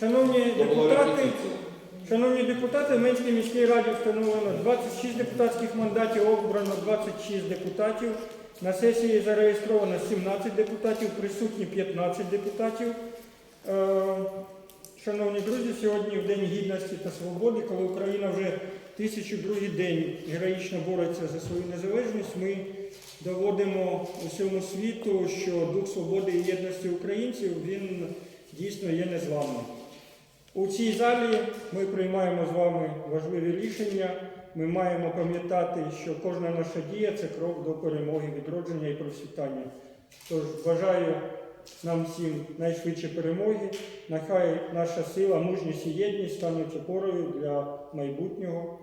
Шановні депутати, шановні депутати, в Менській міській раді встановлено 26 депутатських мандатів, обрано 26 депутатів. На сесії зареєстровано 17 депутатів, присутні 15 депутатів. Е, Шановні друзі, сьогодні в День гідності та свободи, коли Україна вже тисячу другий день героїчно бореться за свою незалежність, ми доводимо усьому світу, що дух свободи і єдності українців він дійсно є незламним. У цій залі ми приймаємо з вами важливі рішення. Ми маємо пам'ятати, що кожна наша дія це крок до перемоги, відродження і процвітання. Тож бажаю нам всім найшвидше перемоги. Нехай наша сила, мужність і єдність стануть опорою для майбутнього,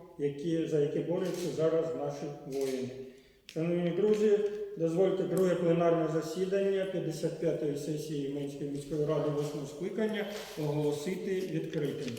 за яке борються зараз наші воїни. Шановні друзі, дозвольте друге пленарне засідання 55-ї сесії Менської міської ради восьмого скликання оголосити відкритим.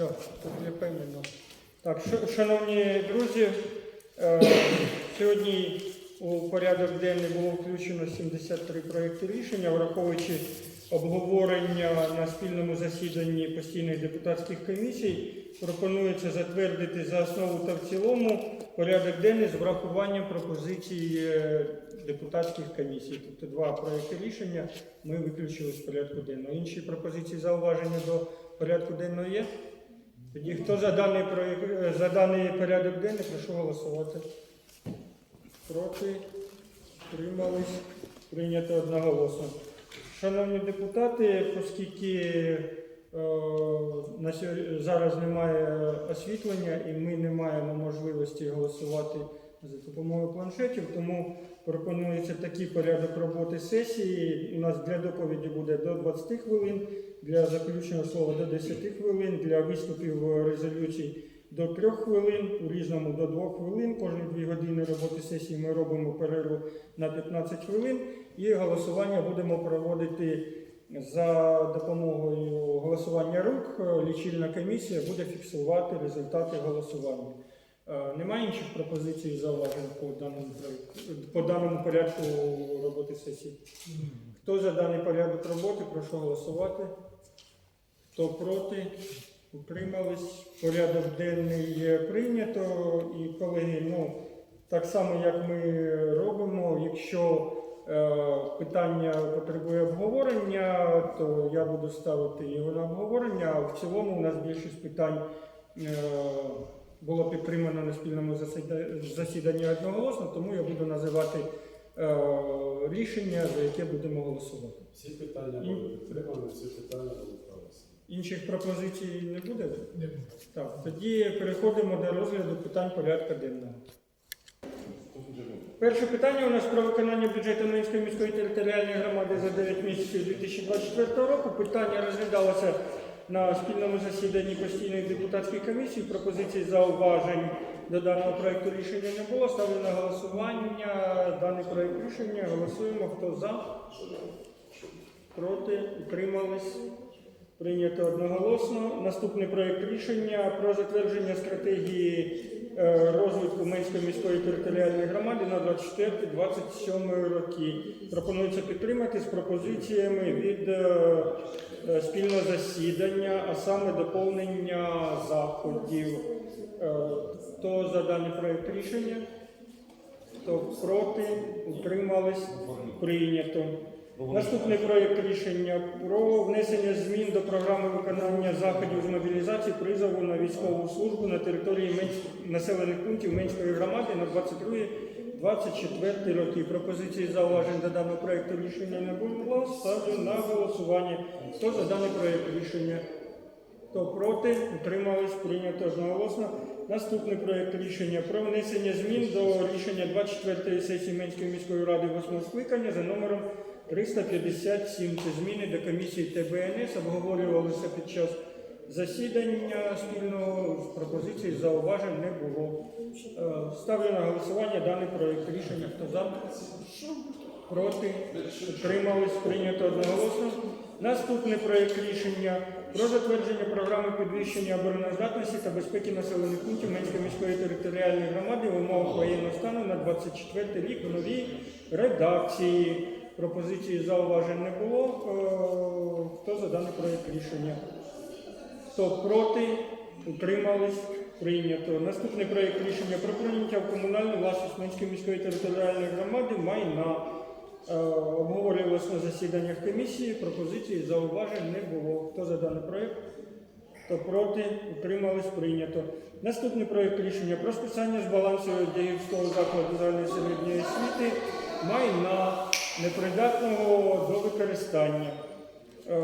Да, тут я певно. Так, шановні друзі, е, сьогодні у порядок денний було включено 73 проекти рішення, враховуючи обговорення на спільному засіданні постійних депутатських комісій, пропонується затвердити за основу та в цілому порядок денний з врахуванням пропозицій е, депутатських комісій. Тобто два проекти рішення ми виключили з порядку денного. Інші пропозиції зауваження до порядку денного є? Тоді хто за даний проект, е, за даний порядок денний, прошу голосувати. Проти, Тримались. Прийнято одноголосно. Шановні депутати, оскільки е, на зараз немає освітлення і ми не маємо можливості голосувати за допомогою планшетів, тому пропонується такий порядок роботи сесії. У нас для доповіді буде до 20 хвилин, для заключного слова до 10 хвилин, для виступів резолюцій до 3 хвилин, у різному до 2 хвилин. Кожні 2 години роботи сесії ми робимо перерву на 15 хвилин і голосування будемо проводити за допомогою голосування рук. Лічильна комісія буде фіксувати результати голосування. Е, Немає інших пропозицій і зауважень по даному, по даному порядку роботи сесії. Хто за даний порядок роботи, прошу голосувати. Хто проти? Утримались. Порядок денний є прийнято. І колеги, ну так само як ми робимо, якщо е, питання потребує обговорення, то я буду ставити його на обговорення. А в цілому у нас більшість питань е, було підтримано на спільному засіданні одноголосно, тому я буду називати е, рішення, за яке будемо голосувати. Всі питання були підтримані, всі питання були. Інших пропозицій не буде? Так, тоді переходимо до розгляду питань порядку денного. Перше питання у нас про виконання бюджету Минської міської територіальної громади за 9 місяців 2024 року. Питання розглядалося на спільному засіданні постійної депутатської комісії. Пропозицій зауважень до даного проекту рішення не було. Ставлю на голосування даний проект рішення. Голосуємо. Хто за? Проти? Утримались? Прийнято одноголосно. Наступний проект рішення про затвердження стратегії е, розвитку Менської міської територіальної громади на 24-27 роки. Пропонується підтримати з пропозиціями від е, е, спільного засідання, а саме доповнення заходів. Хто за даний проект рішення? Хто проти? Утримались? Прийнято. Наступний проєкт рішення про внесення змін до програми виконання заходів з мобілізації призову на військову службу на території Менськ- населених пунктів Менської громади на 22-24 роки. Пропозиції зауважень до даного проєкту рішення не було. Ставлю на голосування. Хто за даний проєкт рішення? Хто проти? Утримались? Прийнято одноголосно. Наступний проєкт рішення про внесення змін до рішення 24-ї сесії Менської міської ради 8 скликання за номером 357. Це зміни до комісії ТБНС обговорювалися під час засідання спільного з пропозицій зауважень не було. Е, Ставлю на голосування даний проєкт рішення. Хто за? Проти? Утримались? Прийнято одноголосно. Наступний проєкт рішення про затвердження програми підвищення обороноздатності та безпеки населених пунктів Менської міської територіальної громади в умовах воєнного стану на 24 рік у новій редакції. Пропозиції зауважень не було. Е, Хто за даний проєкт рішення? Хто проти? Утримались? Прийнято. Наступний проєкт рішення про прийняття в комунальну власність Менської міської територіальної громади майна. Е, Обговорювалось на засіданнях комісії, пропозицій зауважень не було. Хто за даний проєкт? Хто проти? Утримались? Прийнято. Наступний проєкт рішення про списання з балансу Дягівського закладу загальної середньої освіти майна непридатного до використання. Е,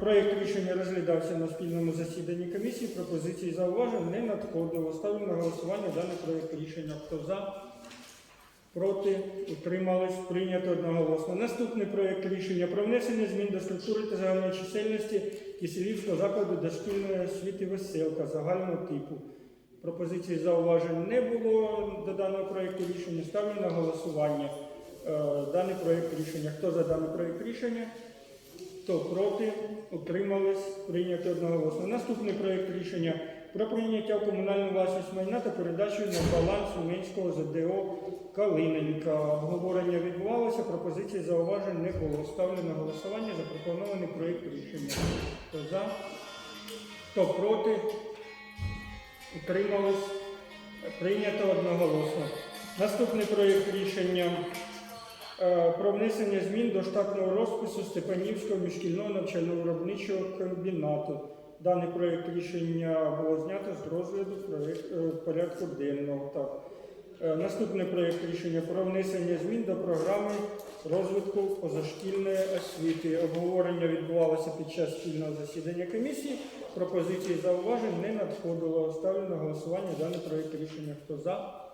проєкт рішення розглядався на спільному засіданні комісії. Пропозиції зауважень не надходило. Ставлю на голосування даний проєкт рішення. Хто за? Проти? Утримались? Прийнято одноголосно. Наступний проєкт рішення про внесення змін до структури та загальної чисельності Киселівського закладу дошкільної освіти веселка загального типу. Пропозицій зауважень не було до даного проєкту рішення. Ставлю на голосування даний проєкт рішення. Хто за даний проєкт рішення? Хто проти? Утримались? Прийнято одноголосно. Наступний проєкт рішення про прийняття в комунальну власність майна та передачу на баланс Умінського ЗДО Калиненка. Обговорення відбувалося, пропозицій зауважень не було. Ставлю на голосування запропонований проєкт рішення. Хто за? Хто проти? Утримались? Прийнято одноголосно. Наступний проєкт рішення е, про внесення змін до штатного розпису Степанівського міжшкільного навчально-виробничого комбінату. Даний проєкт рішення було знято з розгляду е, порядку денного. Так. Е, Наступний проєкт рішення про внесення змін до програми розвитку позашкільної освіти. Обговорення відбувалося під час спільного засідання комісії. Пропозиції зауважень не надходило. Ставлю на голосування даний проєкт рішення. Хто за?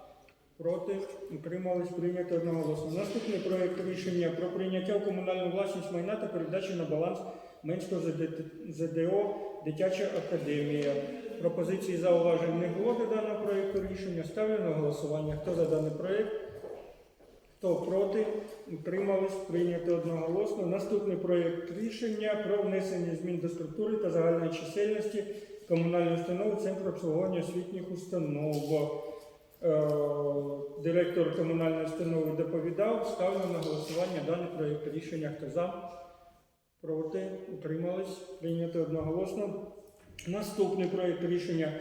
Проти? Утримались? Прийнято одноголосно. Наступний проєкт рішення про прийняття в комунальну власність майна та передачу на баланс Менського ЗДО Дитяча академія. Пропозиції зауважень не було до даного проєкту рішення. Ставлю на голосування. Хто за даний проєкт? Хто проти? Утримались? Прийнято одноголосно. Наступний проєкт рішення про внесення змін до структури та загальної чисельності комунальної установи Центру обслуговування освітніх установ. Е, Директор комунальної установи доповідав. Ставлю на голосування даний проєкт рішення. Хто за? Проти? Утримались? Прийнято одноголосно. Наступний проєкт рішення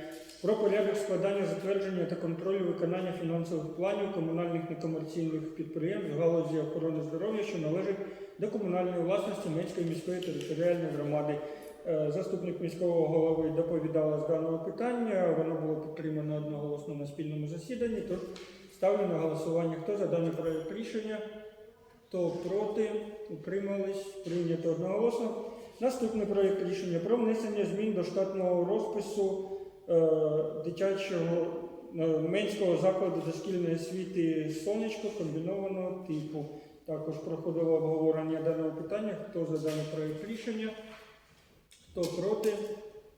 про порядок складання, затвердження та контролю виконання фінансових планів комунальних некомерційних підприємств галузі охорони здоров'я, що належать до комунальної власності Менської міської територіальної громади. Е, Заступник міського голови доповідала з даного питання. Воно було підтримано одноголосно на спільному засіданні. Тож ставлю на голосування. Хто за даний проєкт рішення? Хто проти? Утримались? Прийнято одноголосно. Наступний проєкт рішення про внесення змін до штатного розпису е, дитячого е, Менського закладу дошкільної освіти сонечко комбінованого типу. Також проходило обговорення даного питання. Хто за даний проєкт рішення? Хто проти?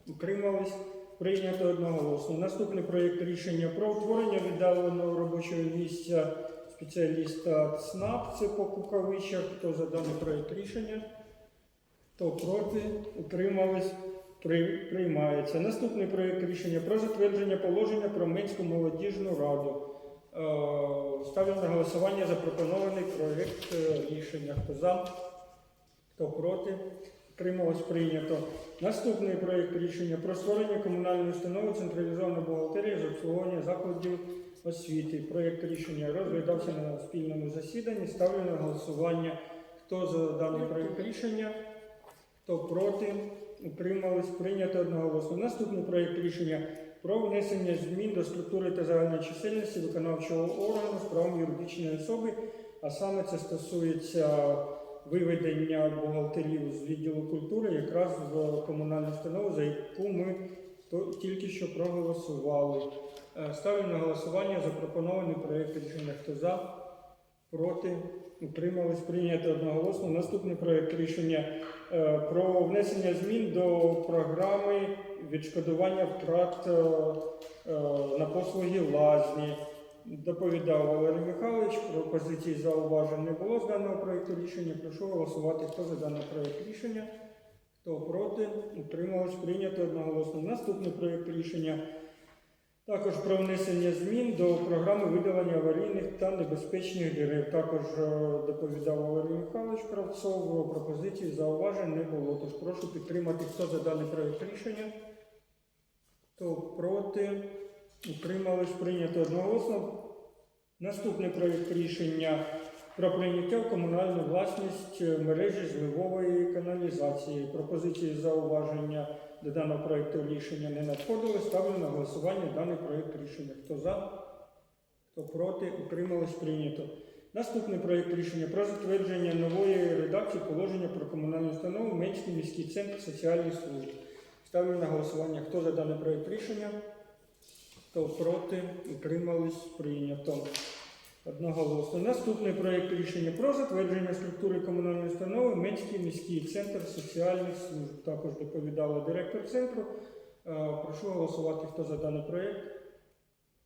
Утримались? Прийнято одноголосно. Наступний проєкт рішення про утворення віддаленого робочого місця спеціаліста ЦНАП, це по Кукавичах. Хто за даний проєкт рішення? Хто проти? Утримались? Приймається. Наступний проєкт рішення про затвердження положення про Менську молодіжну раду. Е, Ставлю на голосування запропонований проєкт е, рішення. Хто за? Хто проти? Утрималось прийнято. Наступний проєкт рішення про створення комунальної установи централізованої бухгалтерії з обслуговування закладів освіти. Проєкт рішення розглядався на спільному засіданні. Ставлю на голосування. Хто за даний проєкт рішення? Хто проти? Утримались прийнято одноголосно. Наступний проєкт рішення про внесення змін до структури та загальної чисельності виконавчого органу з правом юридичної особи, а саме це стосується виведення бухгалтерів з відділу культури якраз в комунальну установу, за яку ми тільки що проголосували. Е, Ставлю на голосування запропонований проєкт рішення. Хто за? Проти? Утримались прийнято одноголосно. Наступний проєкт рішення е, про внесення змін до програми відшкодування втрат е, на послуги лазні. Доповідав Валерій Михайлович. Пропозицій зауважень не було з даного проєкту рішення. Прошу голосувати. Хто за даний проєкт рішення? Хто проти? Утрималось прийнято одноголосно. Наступний проєкт рішення також про внесення змін до програми видалення аварійних та небезпечних дерев. Також е, доповідав Валерій Михайлович Кравцов. Пропозицій зауважень не було. Тож прошу підтримати, хто за даний проєкт рішення. Хто проти? Утримались прийнято одноголосно. Наступний проєкт рішення про прийняття в комунальну власність мережі зливової каналізації. Пропозиції зауваження до даного проєкту рішення не надходили. Ставлю на голосування даний проєкт рішення. Хто за? Хто проти? Утримались прийнято. Наступний проєкт рішення про затвердження нової редакції положення про комунальну установу Менський міський центр соціальних служб. Ставлю на голосування. Хто за даний проєкт рішення? Хто проти? Утримались прийнято. Одноголосно. Наступний проєкт рішення про затвердження структури комунальної установи Менський міський центр соціальних служб. Також доповідала директор центру. Е, Прошу голосувати, хто за даний проєкт.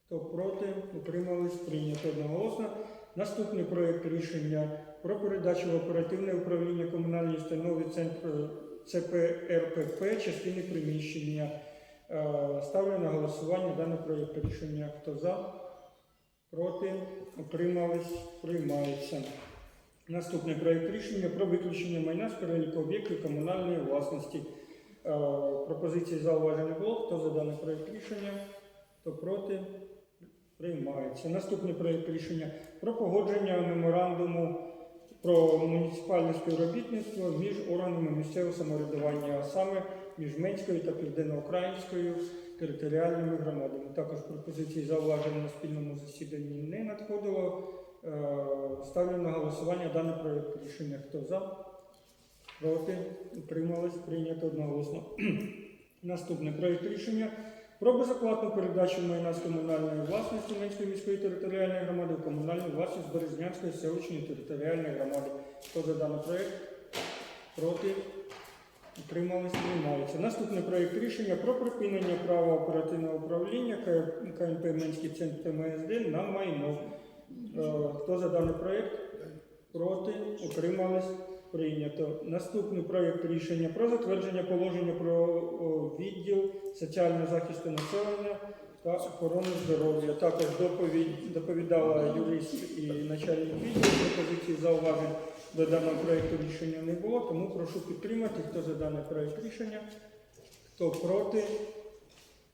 Хто проти, утримались, прийнято одноголосно. Наступний проєкт рішення про передачу в оперативне управління комунальної установи центру ЦПРПП частини приміщення. Е, Ставлю на голосування даний проєкт рішення. Хто за? Проти? Утримались? Приймається. Наступний проєкт рішення про виключення майна з переліку об'єктів комунальної власності. Е, Пропозиції зауважень було. Хто за даний проєкт рішення? Хто проти? Приймається. Наступний проєкт рішення про погодження меморандуму про муніципальне співробітництво між органами місцевого самоврядування, а саме між Менською та Південноукраїнською територіальними громадами. Також пропозиції зауважень на спільному засіданні не надходило. Е, Ставлю на голосування даний проєкт рішення. Хто за? Проти? Утримались? Прийнято одноголосно. Наступний проєкт рішення про безоплатну передачу майна з комунальної власності Менської міської територіальної громади в комунальну власність Березнянської селищної територіальної громади. Хто за даний проєкт? Проти? Утримались, приймається. Наступний проєкт рішення про припинення права оперативного управління КНП Менський центр МСД на майно. Е, Хто за даний проєкт? Проти? Утримались? Прийнято. Наступний проєкт рішення про затвердження положення про відділ соціального захисту населення та охорони здоров'я. Також доповідь доповідала юрист і начальник відділу. Пропозиції зауважень до даного проєкту рішення не було, тому прошу підтримати, хто за даний проєкт рішення, хто проти.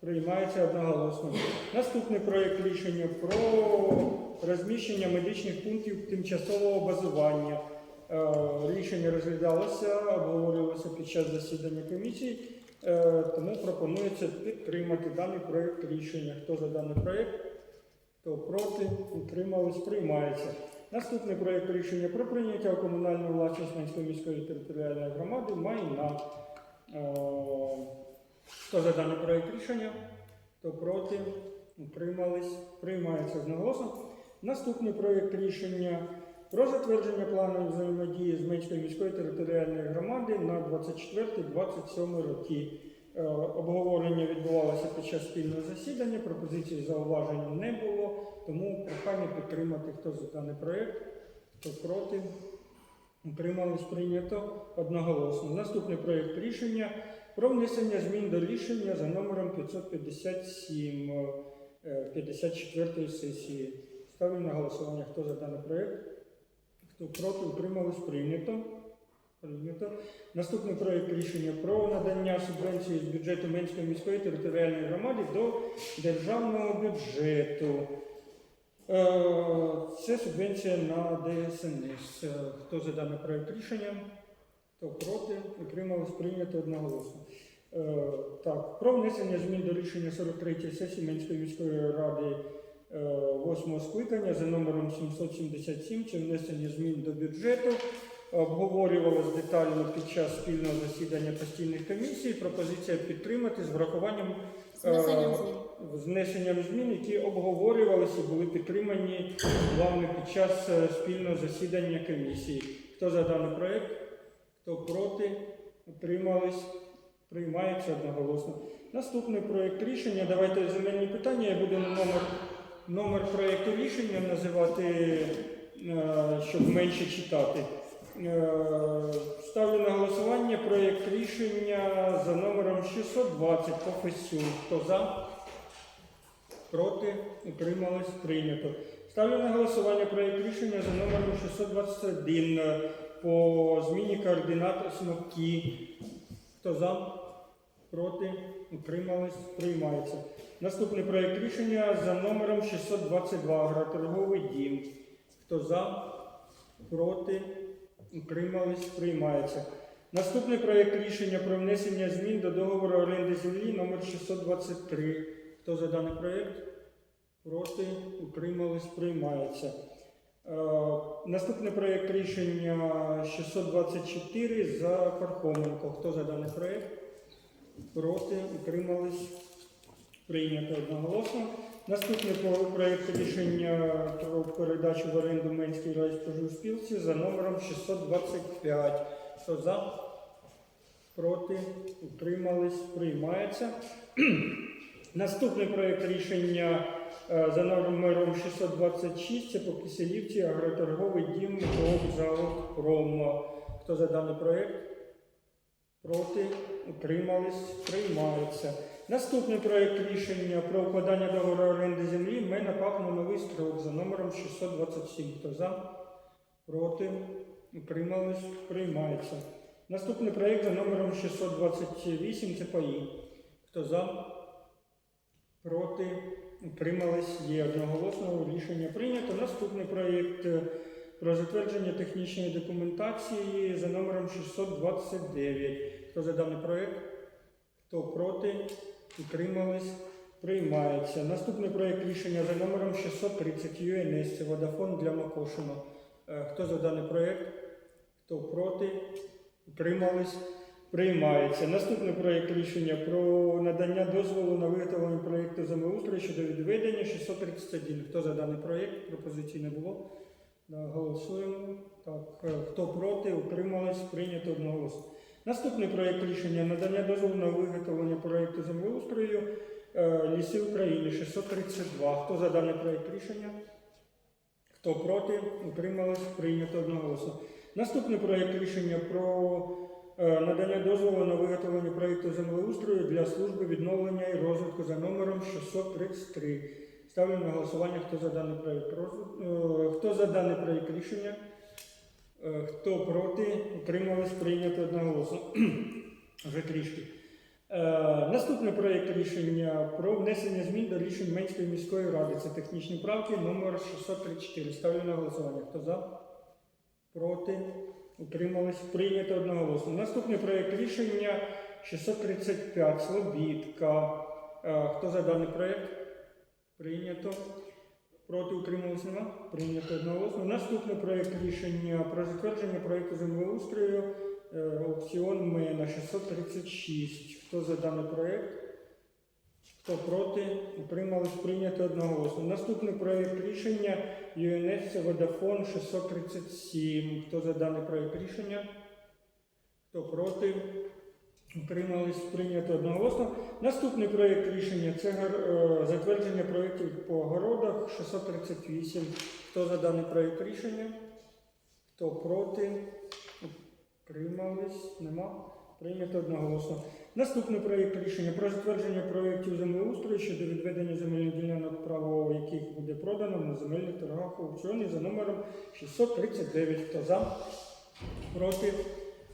Приймається одноголосно. Наступний проєкт рішення про розміщення медичних пунктів тимчасового базування. Е, Рішення розглядалося, обговорювалося під час засідання комісії, е, тому пропонується підтримати даний проєкт рішення. Хто за даний проєкт, хто проти, утримались, приймається. Наступний проєкт рішення про прийняття у комунальну власність Менської міської територіальної громади майна. Е, Хто за даний проєкт рішення? Хто проти? Утримались? Приймається одноголосно. Наступний проєкт рішення про затвердження плану взаємодії з Менською міської територіальної громади на 24-27 роки. Е, Обговорення відбувалося під час спільного засідання, пропозицій зауважень не було, тому прохання підтримати, хто за даний проєкт, хто проти. Утримались прийнято одноголосно. Наступний проєкт рішення про внесення змін до рішення за номером 557 е, 54 сесії. Ставлю на голосування, хто за даний проєкт, хто проти, утримались прийнято. Прийнято. Наступний проєкт рішення про надання субвенції з бюджету Менської міської територіальної громади до державного бюджету. Е, Це субвенція на ДСНС. Е, Хто за даний проєкт рішення? Хто проти? Утрималось прийнято одноголосно. Е, Так, про внесення змін до рішення 43 сесії Менської міської ради е, восьмого скликання за номером 777 чи внесення змін до бюджету обговорювалось детально під час спільного засідання постійних комісій. Пропозиція підтримати з врахуванням внесенням е, змін. внесенням змін, які обговорювалися і були підтримані вами під час е, спільного засідання комісії. Хто за даний проект? Хто проти? Утримались? Приймається одноголосно. Наступний проект рішення. Давайте земельні питання. Я буду номер, номер проекту рішення називати, е, щоб менше читати. Е, Ставлю на голосування проєкт рішення за номером 620 по ФСЮ. Хто за? Проти? Утримались? Прийнято. Ставлю на голосування проєкт рішення за номером 621 е, по зміні координат СМОКІ. Хто за? Проти? Утримались? Приймається. Наступний проєкт рішення за номером 622 агроторговий дім. Хто за? Проти? Утримались? Приймається. Наступний проєкт рішення про внесення змін до договору оренди землі номер 623. Хто за даний проєкт? Проти? Утримались? Приймається. Е, наступний проєкт рішення 624 за Пархоменко. Хто за даний проєкт? Проти? Утримались? Прийнято одноголосно. Наступний про- проєкт рішення про передачу в оренду Менській райспоживспілці за номером 625. Хто за? Проти? Утримались? Приймається. Наступний проєкт рішення е, за номером 626 це по Киселівці агроторговий дім «Завод Пром». Хто за даний проєкт? Проти? Утримались? Приймається. Наступний проєкт рішення про укладання договору оренди землі ми на новий строк за номером 627. Хто за? Проти? Утримались? Приймається. Наступний проєкт за номером 628 це паї. Хто за? Проти? Утримались? Є одноголосно рішення прийнято. Наступний проєкт е, про затвердження технічної документації за номером 629. Хто за даний проєкт? Хто проти? Утримались? Приймається. Наступний проєкт рішення за номером 630 ЮНС. Це водофон для Макошино. Е, Хто за даний проєкт? Хто проти? Утримались? Приймається. Наступний проєкт рішення про надання дозволу на виготовлення проєкту землеустрою щодо відведення 631. Хто за даний проєкт? Пропозицій не було. Голосуємо. Так, е, хто проти? Утримались? Прийнято одноголосно. Наступний проєкт рішення надання дозволу на виготовлення проєкту землеустрою е, ліси України 632. Хто за даний проєкт рішення? Хто проти? Утримались? Прийнято одноголосно. Наступний проєкт рішення про е, надання дозволу на виготовлення проєкту землеустрою для служби відновлення і розвитку за номером 633. Ставлю на голосування, хто за даний проєкт розвитку. Хто за даний проєкт рішення? Е, Хто проти? Утримались прийнято одноголосно. Вже трішки. Е, наступний проєкт рішення про внесення змін до рішень Менської міської ради. Це технічні правки номер 634. Ставлю на голосування. Хто за? Проти? Утримались? Прийнято одноголосно. Наступний проєкт рішення 635. Слобідка. Е, Хто за даний проєкт? Прийнято. Проти утримувалися нема? Прийнято одноголосно. Наступний проєкт рішення про затвердження проєкту землеустрою е, аукціон МЕНА 636. Хто за даний проєкт? Хто проти? Утримались прийнято одноголосно. Наступний проєкт рішення ЮНС Водофон 637. Хто за даний проєкт рішення? Хто проти? Утримались прийнято одноголосно. Наступний проєкт рішення це е, затвердження проєктів по городах 638. Хто за даний проєкт рішення? Хто проти? Утримались? Нема. Прийнято одноголосно. Наступний проєкт рішення про затвердження проєктів землеустрою щодо відведення земельних ділянок, право яких буде продано на земельних торгах аукціоні за номером 639. Хто за? Проти?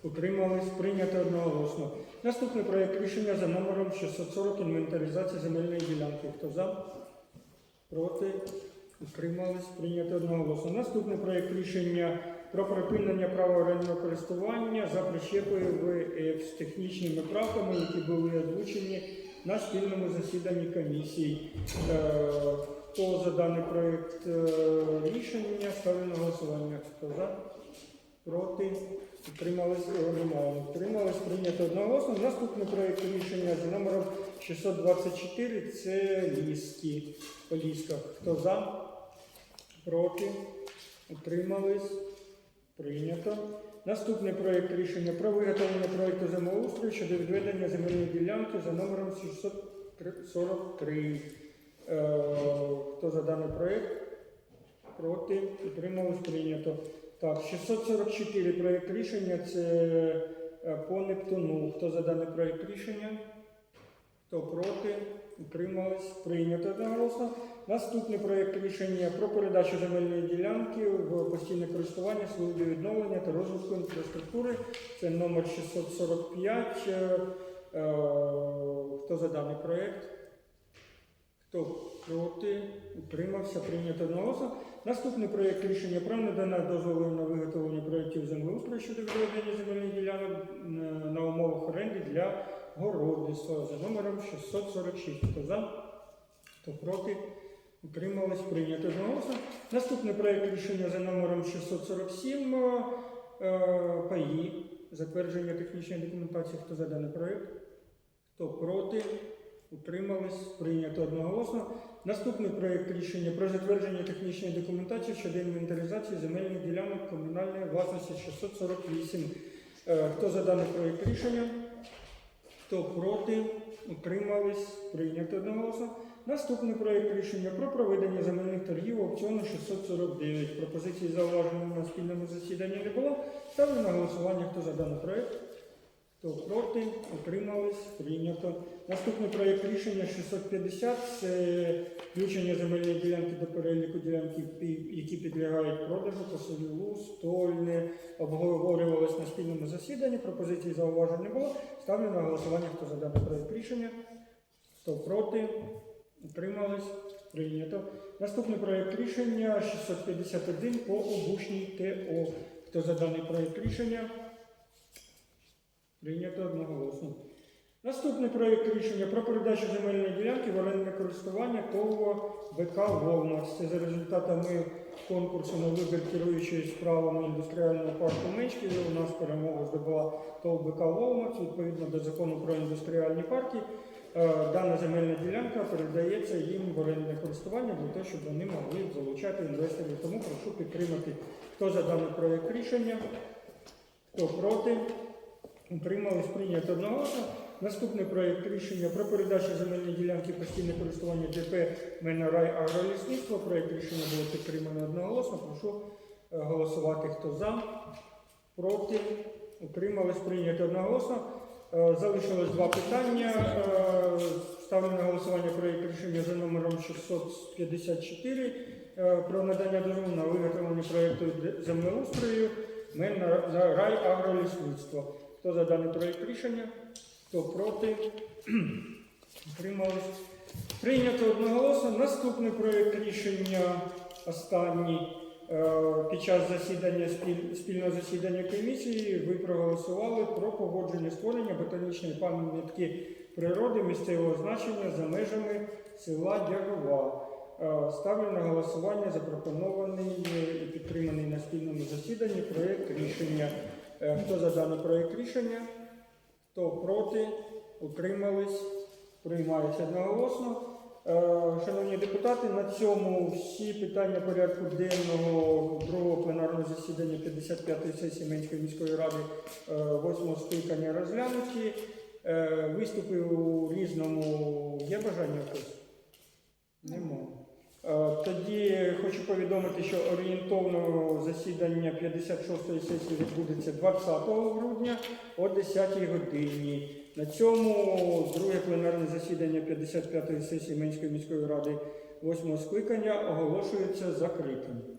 Утримались? Прийнято одноголосно. Наступний проєкт рішення за номером 640 інвентаризація земельної ділянки. Хто за? Проти? Утримались? Прийнято одноголосно. Наступний проєкт рішення про припинення права орендного користування за прищепою з технічними правками, які були озвучені на спільному засіданні комісії. Е, Хто за даний проєкт е, рішення ставлю на голосування? Хто за? Проти? Утримались? Е, Утримались? Прийнято одноголосно. Наступний проєкт рішення за номером 624 це ліски по лісках. Хто за? Проти? Утримались? Прийнято. Наступний проєкт рішення про виготовлення проєкту землеустрою щодо відведення земельної ділянки за номером 643. Е, Хто за даний проєкт? Проти? Утримались? Прийнято. Так, 644 проєкт рішення це е, по Нептуну. Хто за даний проєкт рішення? Хто проти? Утримались? Прийнято одноголосно. Наступний проєкт рішення про передачу земельної ділянки в постійне користування служби відновлення та розвитку інфраструктури. Це номер 645. Е, е, Хто за даний проєкт? Хто проти? Утримався, прийнято одноголосно. Наступний проєкт рішення про надання дозволу на виготовлення проєктів землеустрою щодо відведення земельних ділянок е, на умовах оренди для городництва за номером 646. Хто за? Хто проти? Утримались, прийнято одноголосно. Наступний проєкт рішення за номером 647 е, ПАІ. Затвердження технічної документації. Хто за даний проєкт? Хто проти? Утримались, прийнято одноголосно. Наступний проєкт рішення про затвердження технічної документації щодо інвентаризації земельних ділянок комунальної власності 648. Е, Хто за даний проєкт рішення? Хто проти? Утримались, прийнято одноголосно. Наступний проєкт рішення про проведення земельних торгів аукціону 649. Пропозиції зауваження на спільному засіданні не було. Ставлю на голосування, хто за даний проєкт. Хто проти, утримались, прийнято. Наступний проєкт рішення 650 це включення земельної ділянки до переліку ділянки, які підлягають продажу по селю Стольне. Обговорювалось на спільному засіданні. Пропозицій зауважень не було. Ставлю на голосування, хто за даний проєкт рішення. Хто проти, утримались, прийнято. Наступний проєкт рішення 651 по обушній ТО. Хто за даний проєкт рішення? Прийнято одноголосно. Наступний проєкт рішення про передачу земельної ділянки в орендне користування ТОВ БК «Волмакс». Це за результатами конкурсу на вибір керуючої справами індустріального парку Мечків. У нас перемогу здобула ТОВ БК «Волмакс». Відповідно до закону про індустріальні парки, е, дана земельна ділянка передається їм в орендне користування для того, щоб вони могли залучати інвесторів. Тому прошу підтримати, хто за даний проєкт рішення, хто проти. Утримались прийнято одноголосно. Наступний проєкт рішення про передачу земельної ділянки постійне користування ДП Менорай агролісництво. Проєкт рішення було підтримано одноголосно. Прошу е, голосувати, хто за, проти. Утримались прийнято одноголосно. Е, Залишилось два питання. Е, Ставлю на голосування проєкт рішення за номером 654 е, про надання дозволу на виготовлення проєкту землеустрою Менорай агролісництво. Хто за даний проєкт рішення? Хто проти? Утримались. Прийнято одноголосно. Наступний проєкт рішення останній. Е, Під час засідання спільного засідання комісії ви проголосували про погодження створення ботанічної пам'ятки природи місцевого значення за межами села Дягова. Е, Ставлю на голосування запропонований і підтриманий на спільному засіданні проєкт рішення. Е, Хто за даний проєкт рішення? Хто проти? Утримались? Приймається одноголосно. Е, Шановні депутати, на цьому всі питання порядку денного другого пленарного засідання 55-ї сесії Менської міської ради 8 скликання розглянуті. Е, Виступи у різному є бажання якось? Нема. Е, Тоді хочу повідомити, що орієнтовно засідання 56-ї сесії відбудеться 20 грудня о 10-й годині. На цьому друге пленарне засідання 55-ї сесії Менської міської ради 8 скликання оголошується закритим.